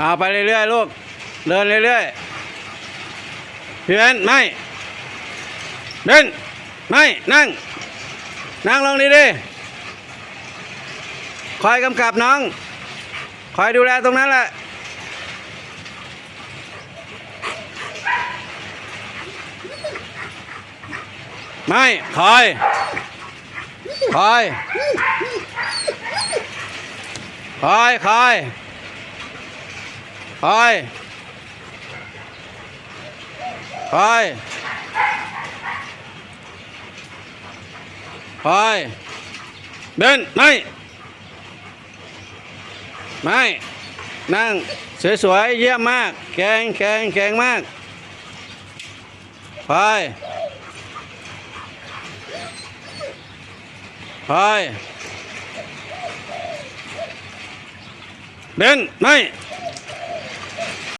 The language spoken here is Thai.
เอาไปเรื่อยๆลูก เดินเรื่อยๆพี่เบนไม่เบนไม่นั่ง นั่งลงดีๆคอยกำกับน้อง คอยดูแลตรงนั้นแหละไม่คอย คอย คอย คอย คอยคอยคอยเดินไม่ไม่นั่งสวยๆเยี่ยมมากแข็งแข็งแข็งมากคอยคอยเบนไม่